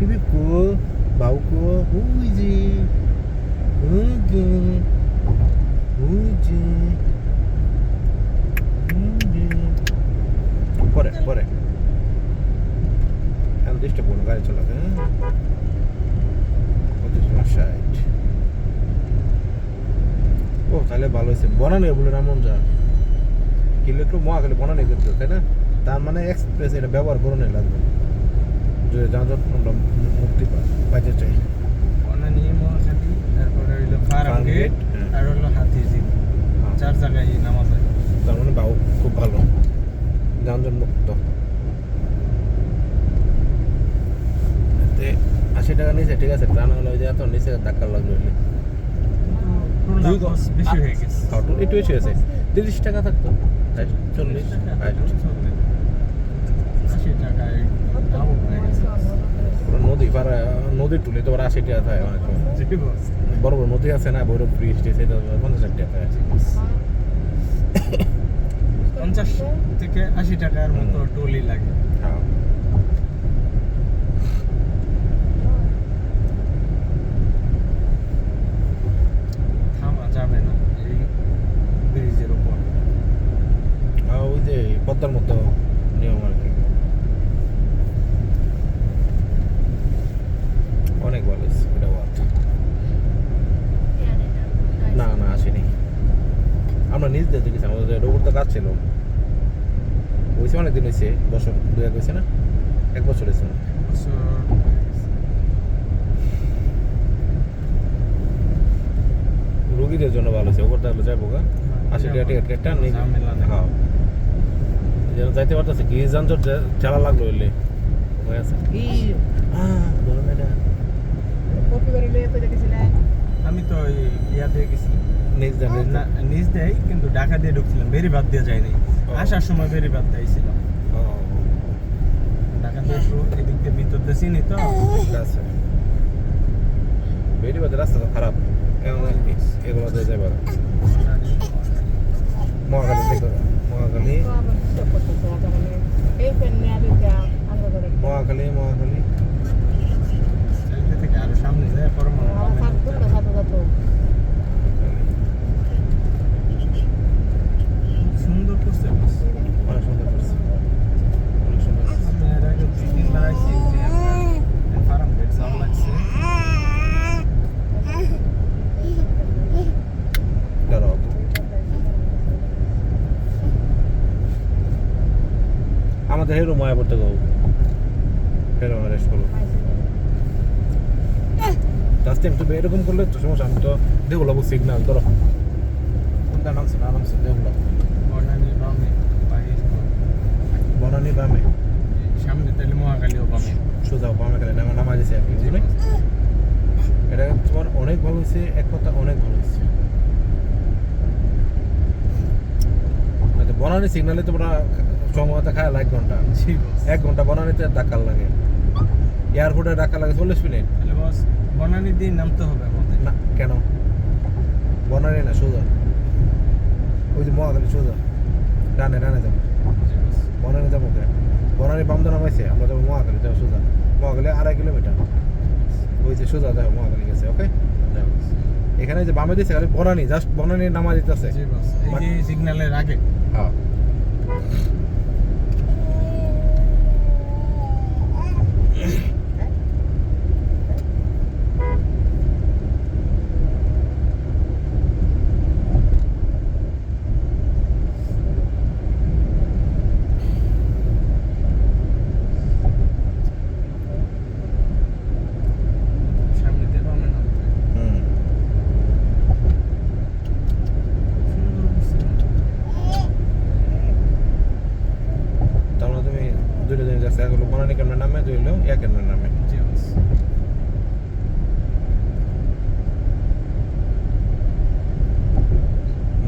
পিপি কো বাউ কো ওই যে ওই যে ওই যে ওই যে। পরে পরে। এখন ডিস্টার্ব করুন গাড়ি চালাতে হ্যাঁ? ষাট। ও, তাহলে ভালো হয়েছে। বনানি বলে রামন যা। কিনলে একটু মহা গেলে বনানি করতে তাই না? তার মানে এক্সপ্রেস এটা ব্যবহার করে লাগবে। যানজট আমরা মুক্তি পাইতে চাই। তারপরে হইল ফার্ম গেট হ্যাঁ। আর হলো হাতিঝিল চার জায়গায় নামা যায় তার মানে বাবু খুব ভালো। যানজট মুক্ত। আশি টাকা নিচে ঠিক আছে তা না হলে ওই যে এত নিচে ধাক্কা লাগল হয়ে একটু বেশি হয়েছে। তিরিশ টাকা থাকতো। চল্লিশ। আশি টাকায় ডাবল হয়ে গেছে পুরো নদী পার নদীর টুলি তো আশি টাকা থাকে অনেক বড় বড় নদী আছে না বৈরব ব্রিজ সেটা পঞ্চাশ ষাট টাকা থাকে পঞ্চাশ থেকে আশি টাকার মতো টুলি লাগে হ্যাঁ থামা যাবে না এই ব্রিজের উপর আর ওই যে পদ্মার মতো নিয়ম আর কি অনেক ভালো হয়েছে, এটা ওয়ার্থ না না আসেনি আমরা নিজ দিয়ে দেখেছি আমাদের তো ছিল হয়েছে অনেক দিন হয়েছে বছর দু এক হয়েছে না? এক বছর হয়েছে না বছর জন্য ভালো হয়েছে ওপর তাহলে যাব গা। আশি টাকা টিকিট কেটে নেই নেই। হ্যাঁ। যেন যাইতে পারতেছে কি যানজট চালা লাগল হইলে? হয়ে আছে? কি? আমি তো ইয়া দিয়ে গেছি নিজ দেন নিজ দেয় কিন্তু ঢাকা দিয়ে ঢুকছিলাম বেরি বাদ দিয়ে যায়নি আসার সময় বেরি বাদ দিয়েছিলাম। ঢাকা দিয়ে এদিক দিয়ে ভিতর দিয়ে চিনি তো। ঠিক আছে বেরিবাদের রাস্তা তো খারাপ। এগুলো এগুলো দিয়ে যাবে মহাকালী থেকে মহাকালী মহাকালী মহাকালী চাইতে থেকে আরও সামনে যায় পরমাণু আমার থাকতো না সাথে সাথে সুন্দর করছে বাস। অনেক সুন্দর করছে অনেক সুন্দর করছে আমি এর আগে দুই তিনবার আইছি যে আপনার ফার্ম গেট জাম লাগছে দাঁড়াও আমাদের হেরো মায়া পড়তে গো। হেরো মায়া রেস্ট করব লাস্ট টাইম তুমি এরকম করলে তো সমস্যা আমি তো দেবলাবো সিগনাল ধরো। কোনটা নামছে? না নামছে দেবলাব। বনানী বামে বনানি বামে। সামনে তাহলে মহাকালীও বামে। সোজা বামে গেলে নামা নামা গেছে আর কি বুঝলে এটা তোমার অনেক ভালো হয়েছে এক কথা অনেক ভালো হয়েছে। বনানি সিগনালে তোমরা সময়তে খায় এক ঘণ্টা। এক ঘণ্টা বনানিতে ডাক্তার লাগে। এয়ারপোর্টে ডাক্তার লাগে চল্লিশ মিনিট। তাহলে বস বনানী দিয়ে নামতে হবে আমাদের না কেন? বনানি না সোজা। ওই যে মহাখালী সোজা। ডানে ডানে যাব। বনানি যাব কে? বনানি বামদা নামাইছে আমরা যাব মহাখালী যাব সোজা। মহাখালী আড়াই কিলোমিটার। ওই যে সোজা যাব মহাখালী গেছে ওকে? এখানে যে বামে দিচ্ছে খালি বনানি জাস্ট বনানি নামা দিতেছে। সিগন্যালের আগে। হ্যাঁ সামনে দিয়ে বামে নামতে হবে। হুম সুন্দর করছে তার মানে তুমি দুইটা জিনিস আছে এক হলো বনানি কেমন নামে দুই হলো ইয়া কেমন নামে জি বস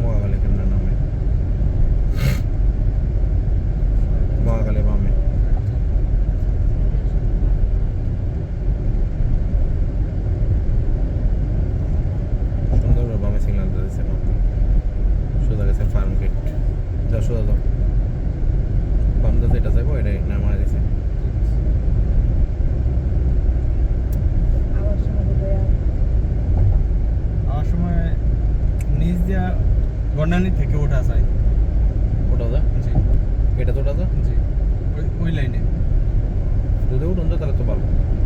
মহাখালী কেমন নামে মহাখালী বামে সুন্দর বামে সিগন্যাল দিয়েছে সোজা গেছে ফার্ম গেট যা সোজা যাও বাম দিতে এটা যাব এটাই নামা দিয়েছে এটা তো ওটা তো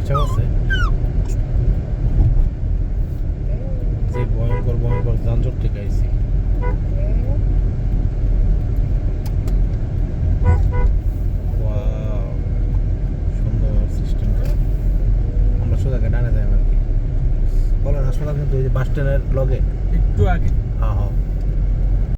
এটাও আছে। যে ভয়ঙ্কর ভয়ঙ্কর যানজট থেকে আইসি হাসপাতাল কিন্তু ওই যে বাস স্ট্যান্ডের লগে